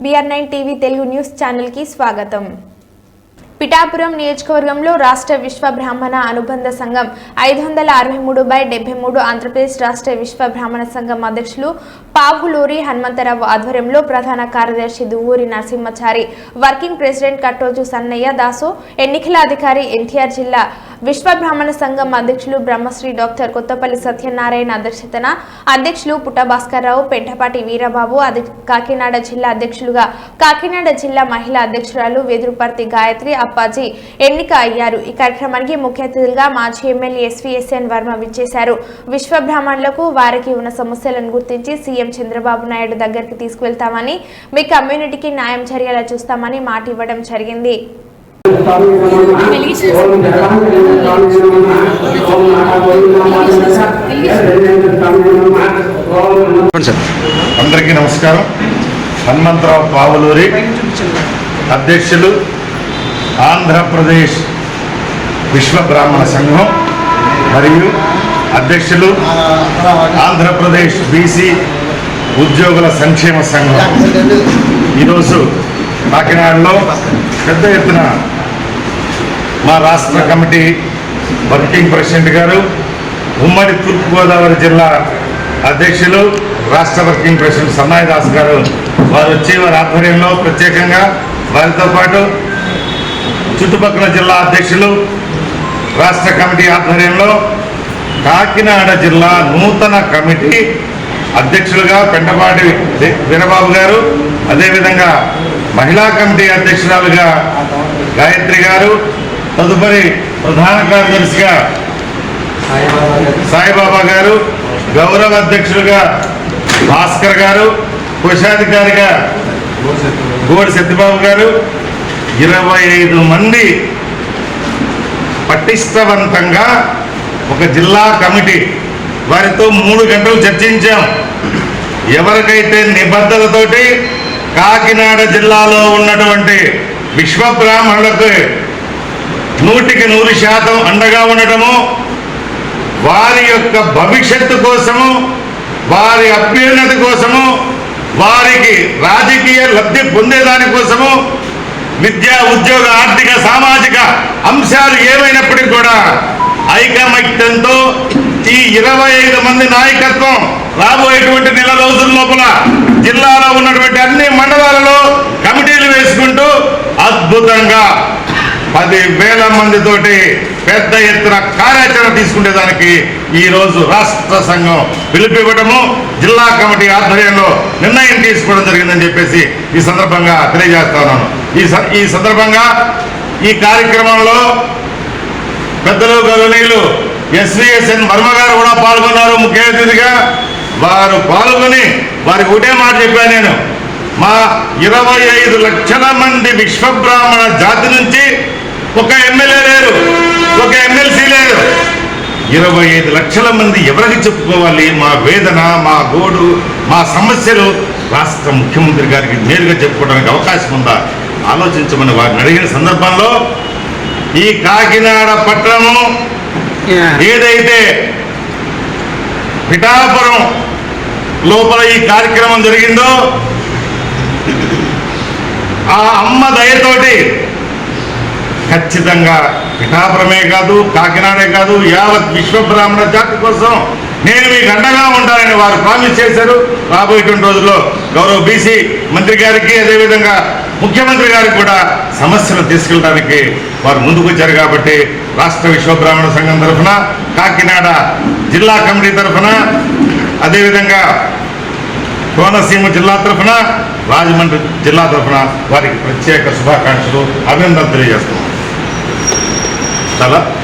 BR nine TV Telugu news ఛానల్కి స్వాగతం. పిఠాపురం నియోజకవర్గంలో రాష్ట్ర విశ్వ బ్రాహ్మణ అనుబంధ సంఘం ఐదు వందల అరవై మూడు బై డెబ్బై మూడు ఆంధ్రప్రదేశ్ రాష్ట్ర విశ్వ బ్రాహ్మణ సంఘం అధ్యక్షులు పావులూరి హనుమంతరావు ఆధ్వర్యంలో ప్రధాన కార్యదర్శి దువ్వూరి నరసింహచారి వర్కింగ్ ప్రెసిడెంట్ కట్టోజు సన్నయ్య దాసు ఎన్నికల అధికారి ఎన్టీఆర్ జిల్లా విశ్వ బ్రాహ్మణ సంఘం అధ్యక్షులు బ్రహ్మశ్రీ డాక్టర్ కొత్తపల్లి సత్యనారాయణ అధ్యక్షతన అధ్యక్షులు పుట్టభాస్కర్రావు పెంటపాటి వీరబాబు అధి- కాకినాడ జిల్లా అధ్యక్షులుగా కాకినాడ జిల్లా మహిళా అధ్యక్షురాలు వెదురుపర్తి గాయత్రి అప్పాజీ ఎన్నిక అయ్యారు. ఈ కార్యక్రమానికి ముఖ్య అతిథులుగా మాజీ ఎమ్మెల్యే ఎస్వీఎస్ఎన్ వర్మ విచ్చేశారు. విశ్వ బ్రాహ్మణులకు వారికి ఉన్న సమస్యలను గుర్తించి సీఎం చంద్రబాబు నాయుడు దగ్గరికి తీసుకువెళ్తామని మీ కమ్యూనిటీకి న్యాయం జరిగేలా చూస్తామని మాట ఇవ్వడం జరిగింది. అందరికీ నమస్కారం. హనుమంతరావు పావులూరి అధ్యక్షులు ఆంధ్రప్రదేశ్ విశ్వ బ్రాహ్మణ సంఘం మరియు అధ్యక్షులు ఆంధ్రప్రదేశ్ బీసీ ఉద్యోగుల సంక్షేమ సంఘం. ఈరోజు కాకినాడలో పెద్ద ఎత్తున మా రాష్ట్ర కమిటీ వర్కింగ్ ప్రెసిడెంట్ గారు ఉమ్మడి తూర్పుగోదావరి జిల్లా అధ్యక్షులు రాష్ట్ర వర్కింగ్ ప్రెసిడెంట్ సన్నాయి దాస్ గారు. వారు వచ్చి వారి ఆధ్వర్యంలో ప్రత్యేకంగా వారితో పాటు చుట్టుపక్కల జిల్లా అధ్యక్షులు రాష్ట్ర కమిటీ ఆధ్వర్యంలో కాకినాడ జిల్లా నూతన కమిటీ అధ్యక్షులుగా పెంటపాటి వీరబాబు గారు అదేవిధంగా మహిళా కమిటీ అధ్యక్షురాలుగా గాయత్రి గారు తదుపరి ప్రధాన కార్యదర్శిగా సాయిబాబా గారు గౌరవ అధ్యక్షులుగా భాస్కర్ గారు కోశాధికారిగా గోడి సత్యబాబు గారు. ఇరవై ఐదు మంది పటిష్టవంతంగా ఒక జిల్లా కమిటీ వారితో మూడు గంటలు చర్చించాం. ఎవరికైతే నిబద్ధతతోటి కాకినాడ జిల్లాలో ఉన్నటువంటి విశ్వ బ్రాహ్మణులకు నూటికి నూరు శాతం అండగా ఉండటము వారి యొక్క భవిష్యత్తు కోసము వారి అభ్యున్నతి కోసము వారికి రాజకీయ లబ్ధి పొందేదాని కోసము విద్యా ఉద్యోగ ఆర్థిక సామాజిక అంశాలు ఏమైనప్పటికీ కూడా ఐకమత్యంతో ఈ ఇరవై ఐదు మంది నాయకత్వం రాబోయేటువంటి నెల రోజుల లోపల జిల్లాలో ఉన్నటువంటి అన్ని మండలాలలో కమిటీలు వేసుకుంటూ అద్భుతంగా పది వేల మందితోటి పెద్ద ఎత్తున కార్యాచరణ తీసుకునేదానికి ఈ రోజు రాష్ట్ర సంఘం పిలిపివ్వడము జిల్లా కమిటీ ఆధ్వర్యంలో నిర్ణయం తీసుకోవడం జరిగిందని చెప్పేసి ఈ సందర్భంగా తెలియజేస్తా ఉన్నాను ఈ స- ఈ సందర్భంగా ఈ కార్యక్రమంలో పెద్దలు గౌరవనీయులు ఎస్విఎస్ఎన్ వర్మ గారు కూడా పాల్గొన్నారు. ముఖ్య అతిథిగా వారు పాల్గొని వారికి ఒకటే మాట చెప్పాను నేను. మా ఇరవై ఐదు లక్షల మంది విశ్వబ్రాహ్మణ జాతి నుంచి ఒక ఎమ్మెల్యే లేరు ఒక ఎమ్మెల్సీ లేరు. ఇరవై ఐదు లక్షల మంది ఎవరికి చెప్పుకోవాలి? మా వేదన మా గోడు మా సమస్యలు. రాష్ట్ర ముఖ్యమంత్రి గారికి నేరుగా చెప్పుకోవడానికి అవకాశం ఉందా? ఆలోచించమని వారిని అడిగిన సందర్భంలో ఈ కాకినాడ పట్టణము ఏదైతే పిఠాపురం లోపల ఈ కార్యక్రమం జరిగిందో ఆ అమ్మ దయతోటి ఖచ్చితంగా పిఠాపురమే కాదు కాకినాడే కాదు యావత్ విశ్వబ్రాహ్మణ జాతి కోసం నేను మీకు అండగా ఉంటానని వారు ప్రామిస్ చేశారు. రాబోయేటువంటి రోజుల్లో గౌరవ బీసీ మంత్రి గారికి అదేవిధంగా ముఖ్యమంత్రి గారికి కూడా సమస్యలు తీసుకెళ్ళడానికి వారు ముందుకు వచ్చారు కాబట్టి రాష్ట్ర విశ్వబ్రాహ్మణ సంఘం తరఫున కాకినాడ జిల్లా కమిటీ తరఫున అదేవిధంగా కోనసీమ జిల్లా తరఫున రాజమండ్రి జిల్లా తరఫున వారికి ప్రత్యేక శుభాకాంక్షలు అభినందనలు తెలియజేస్తున్నాం. sala